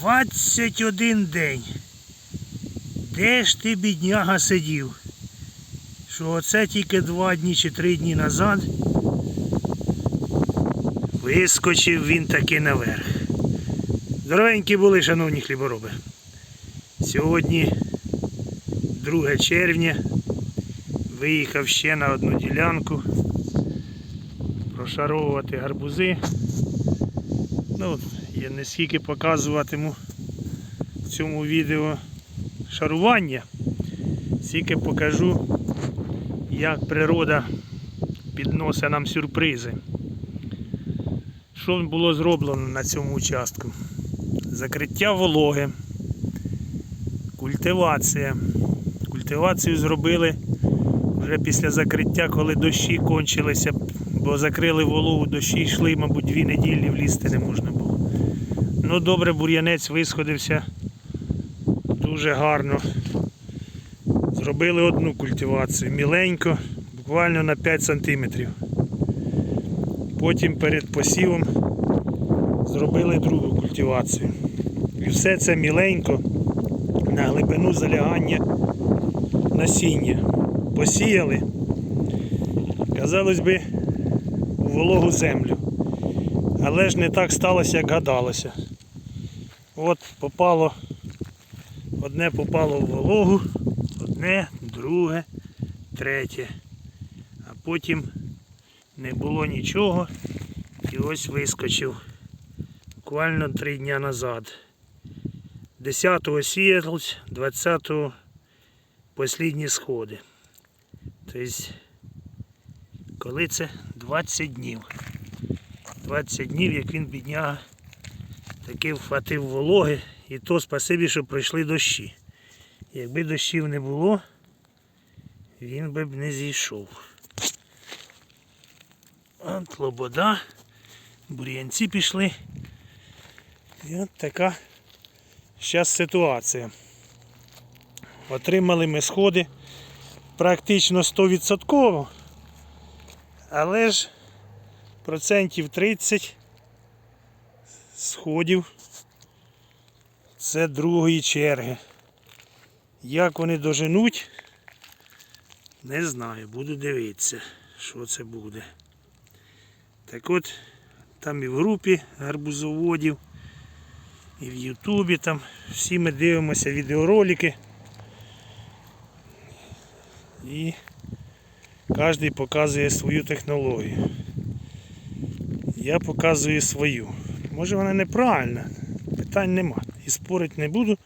21 день. Де ж ти, бідняга, сидів? Що оце тільки два дні чи три дні назад вискочив він таки наверх. Здоровенькі були, шановні хлібороби. Сьогодні 2 червня. Виїхав ще на одну ділянку прошаровувати гарбузи. Ну, я не скільки показуватиму в цьому відео шарування, скільки покажу, як природа підносить нам сюрпризи. Що було зроблено на цьому участку? Закриття вологи, культивація. Культивацію зробили вже після закриття, коли дощі кончилися, бо закрили вологу, дощі йшли, мабуть, дві неділі влізти не можна. Ну добре, бур'янець висходився дуже гарно. Зробили одну культивацію, міленько, буквально на 5 см. Потім перед посівом зробили другу культивацію. І все це міленько на глибину залягання насіння. Посіяли, казалось би, у вологу землю. Але ж не так сталося, як гадалося. От попало, одне попало в вологу, одне, друге, третє. А потім не було нічого і ось вискочив буквально три дня назад. 10-го сіялось, 20-го послідні сходи. Тобто, коли це 20 днів. 20 днів, як він бідняга таки вхватив вологи, і то спасибі, що пройшли дощі. Якби дощів не було, він би б не зійшов. От лобода, бур'янці пішли. І от така зараз ситуація. Отримали ми сходи практично 100%, але ж процентів 30 сходів це другої черги. Як вони доженуть, не знаю, буду дивитися, що це буде. Так от, там і в групі гарбузоводів, і в Ютубі там всі ми дивимося відеоролики. І кожен показує свою технологію. Я показую свою. Може вона неправильна, питань нема. І спорити не буду.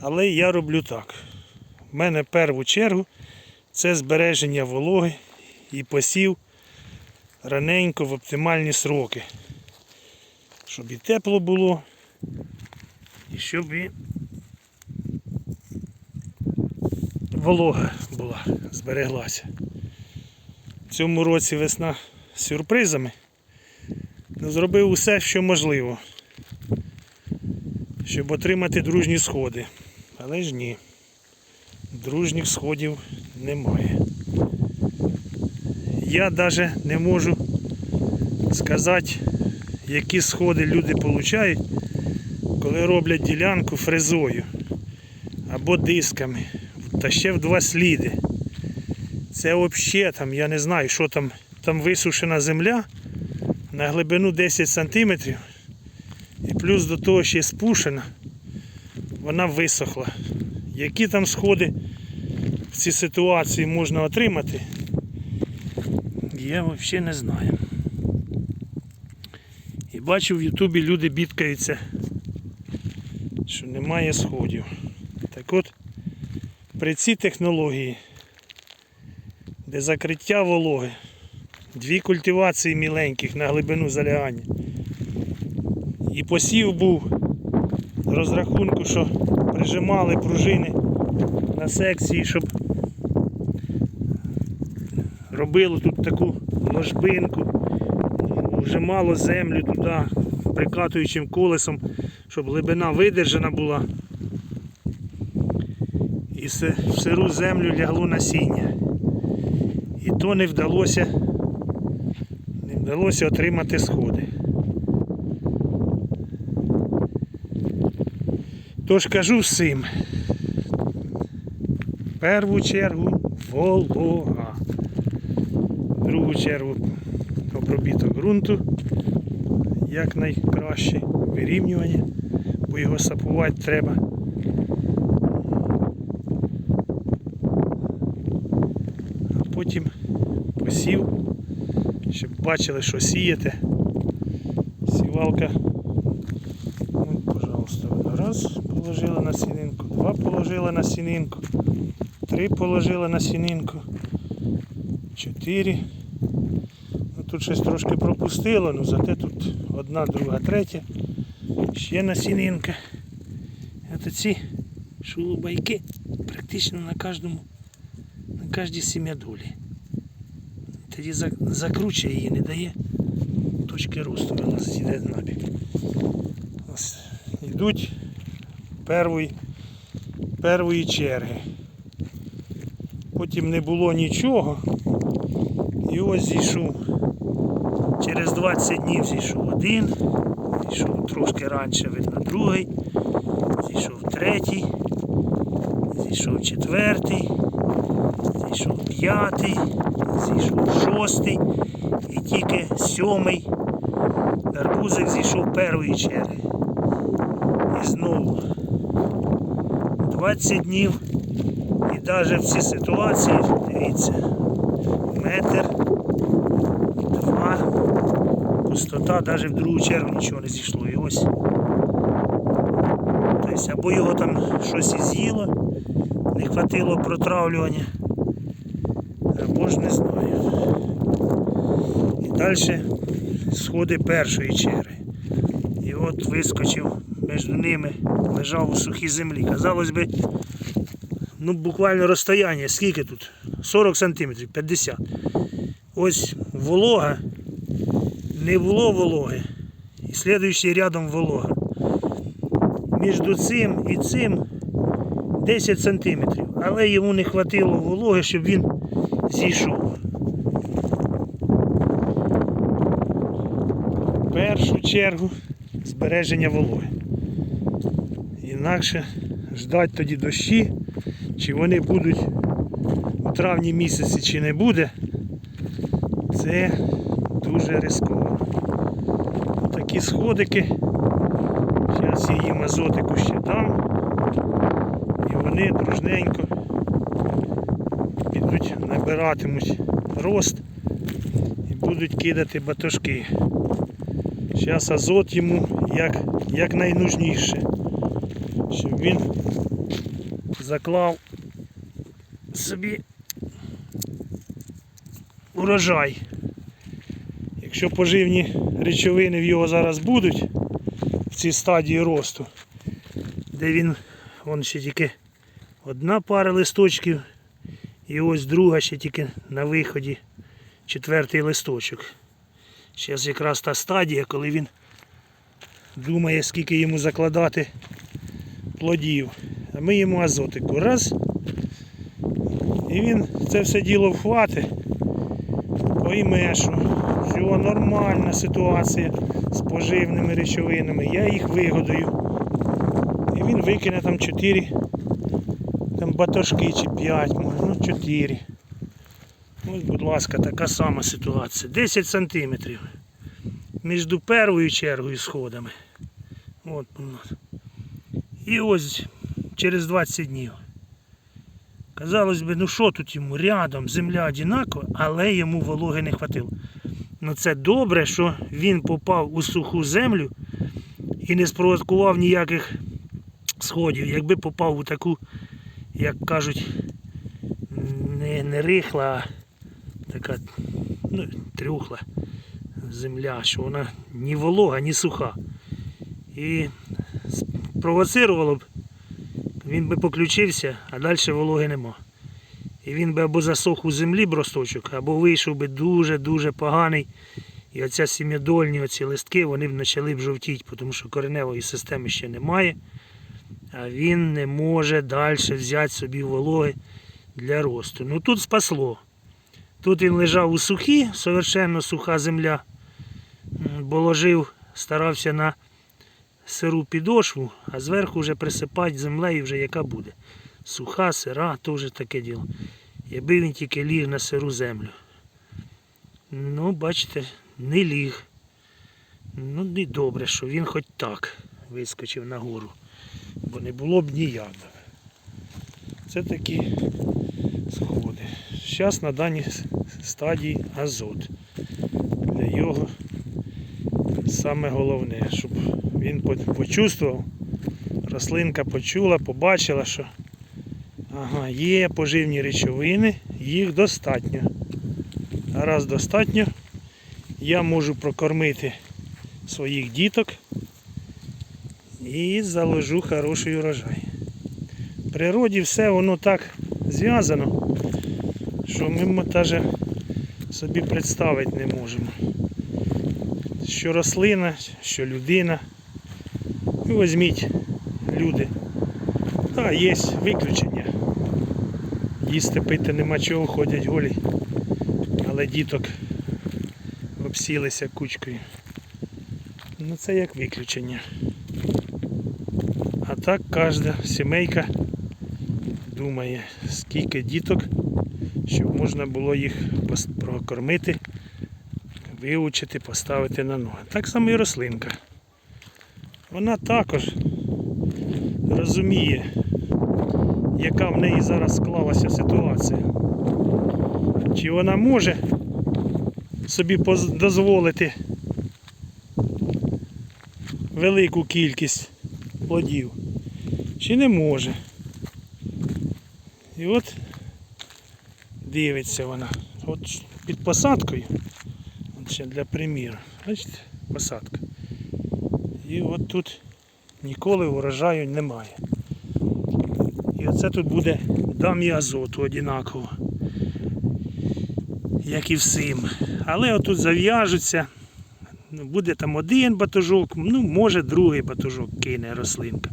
Але я роблю так. У мене першу чергу це збереження вологи і посів раненько в оптимальні сроки. Щоб і тепло було, і щоб і волога була, збереглася. В цьому році весна з сюрпризами. Зробив усе, що можливо, щоб отримати дружні сходи. Але ж ні, дружніх сходів немає. Я навіть не можу сказати, які сходи люди отримують, коли роблять ділянку фрезою або дисками. Та ще в два сліди. Це взагалі там, я не знаю, що там, там висушена земля на глибину 10 см. І плюс до того ще спушена, вона висохла. Які там сходи в цій ситуації можна отримати, я взагалі не знаю. І бачу в Ютубі люди бідкаються, що немає сходів. Так от, при цій технології, де закриття вологи, дві культивації міленьких на глибину залягання. І посів був розрахунку, що прижимали пружини на секції, щоб робили тут таку ложбинку, вжимало землю туди прикатуючим колесом, щоб глибина видержана була. І в сиру землю лягло насіння. І то не вдалося, вдалося отримати сходи. Тож кажу всім. В першу чергу волога. В другу чергу обробіток ґрунту. Як найкраще вирівнювання, бо його сапувати треба. А потім посів, щоб бачили, що сієте. Сівалка. Ну, пожалуйста, раз положила на сінинку, два положила на сінинку, три положила на сінинку, чотири. Ну, тут щось трошки пропустило, ну зате тут одна, друга, третя. Ще насінинка. Це ці шулубайки практично на кожному, на кожній сім'ядолі. Тоді закручує її, не дає точки росту, вона зійде набік. Ось Йдуть першої черги. Потім не було нічого. І ось зійшов. Через 20 днів зійшов один, зійшов трошки раніше, видно, другий, зійшов третій, зійшов четвертий, зійшов п'ятий, зійшов шостий і тільки сьомий арбузик зійшов першої черги. І знову 20 днів. І навіть в цій ситуації, дивіться, метр, два, пустота, навіть в другу чергу нічого не зійшло. І ось. Тобто, або його там щось і з'їло, не хватило протравлювання, або ж не знаю. І далі сходи першої черги. І от вискочив між ними, лежав у сухій землі. Казалось би, ну буквально розстояння, скільки тут? 40 сантиметрів, 50. Ось волога, не було вологи. І слідуючий рядом волога. Між цим і цим 10 сантиметрів. Але йому не хватило вологи, щоб він зійшов. В першу чергу збереження вологи. Інакше ждать тоді дощі, чи вони будуть у травні місяці, чи не буде, це дуже ризиково. Такі сходики. Зараз я їм азотику ще дам. І вони дружненько підуть, набиратимуть рост і будуть кидати батожки. Зараз азот йому як, як найнужніше, щоб він заклав собі урожай. Якщо поживні речовини в його зараз будуть в цій стадії росту, де він, вон ще тільки одна пара листочків, і ось друга ще тільки на виході четвертий листочок. Зараз якраз та стадія, коли він думає, скільки йому закладати плодів. А ми йому азотику. Раз. І він це все діло вхватить, пойме, що все нормальна ситуація з поживними речовинами. Я їх вигодую. І він викине там 4 там батожки чи 5, може, ну 4. Ось, будь ласка, така сама ситуація. 10 сантиметрів між першою чергою сходами. От, і ось через 20 днів. Казалось би, ну що тут йому рядом, земля одинакова, але йому вологи не хватило. Ну це добре, що він попав у суху землю і не спровокував ніяких сходів. Якби попав у таку, як кажуть, не, рихла, а така ну, трюхла земля, що вона ні волога, ні суха. І спровоцировало б, він би поключився, а далі вологи нема. І він би або засох у землі бросточок, або вийшов би дуже-дуже поганий. І оця сім'ядольні оці листки вони б почали б жовтіти, тому що кореневої системи ще немає. А він не може далі взяти собі вологи для росту. Ну тут спасло. Тут він лежав у сухі, совершенно суха земля, бо ложив, старався на сиру підошву, а зверху вже присипати землею, вже яка буде. Суха, сира, теж таке діло. Якби він тільки ліг на сиру землю. Ну, бачите, не ліг. Ну, не добре, що він хоч так вискочив нагору. Бо не було б ніяк. Це такі. Зараз на даній стадії азот. Для його саме головне, щоб він по- почувствував, рослинка почула, побачила, що ага, є поживні речовини, їх достатньо. А раз достатньо, я можу прокормити своїх діток і заложу хороший урожай. В природі все воно так зв'язано, що ми навіть собі представити не можемо. Що рослина, що людина. Ви візьміть люди. Так, є виключення. Їсти пити нема чого, ходять голі. Але діток обсілися кучкою. Ну це як виключення. А так кожна сімейка думає, скільки діток, щоб можна було їх прокормити, вивчити, поставити на ноги. Так само і рослинка. Вона також розуміє, яка в неї зараз склалася ситуація. Чи вона може собі дозволити велику кількість плодів, чи не може. І от дивиться вона. От під посадкою, ще для приміру, бачите, посадка. І от тут ніколи урожаю немає. І оце тут буде дам і азоту однаково, як і всім. Але отут зав'яжуться, буде там один батожок, ну може другий батожок кине рослинка.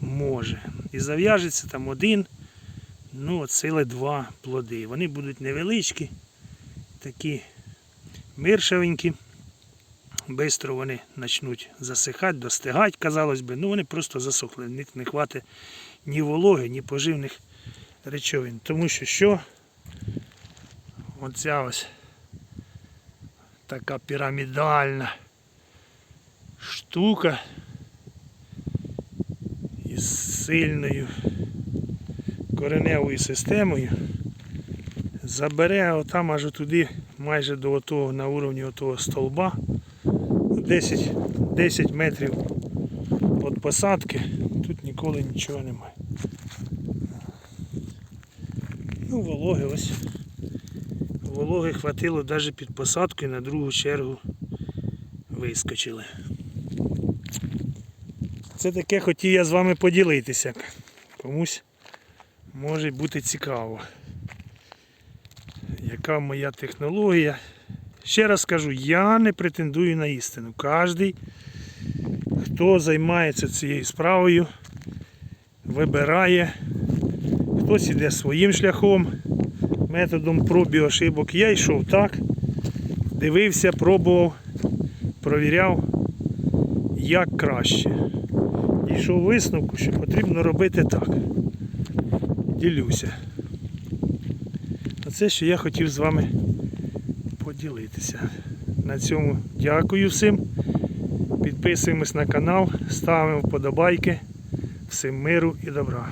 Може. І зав'яжеться там один, ну от сили два плоди. Вони будуть невеличкі, такі миршавенькі. Бистро вони почнуть засихати, достигати, казалось би, ну вони просто засохли. В не хватить ні вологи, ні поживних речовин. Тому що що? Оця ось така пірамідальна штука із сильною кореневою системою забере отам аж туди, майже до отого, на уровні отого столба. 10, 10 метрів від посадки, тут ніколи нічого немає. Ну, вологи ось. Вологи хватило навіть під посадку і на другу чергу вискочили. Це таке хотів я з вами поділитися. Комусь може бути цікаво. Яка моя технологія. Ще раз скажу, я не претендую на істину. Кожний, хто займається цією справою, вибирає, хтось іде своїм шляхом, методом проб і ошибок. Я йшов так, дивився, пробував, провіряв, як краще. Дійшов висновку, що потрібно робити так. Ділюся. Оце, що я хотів з вами поділитися. На цьому дякую всім. Підписуємось на канал, ставимо вподобайки. Всім миру і добра.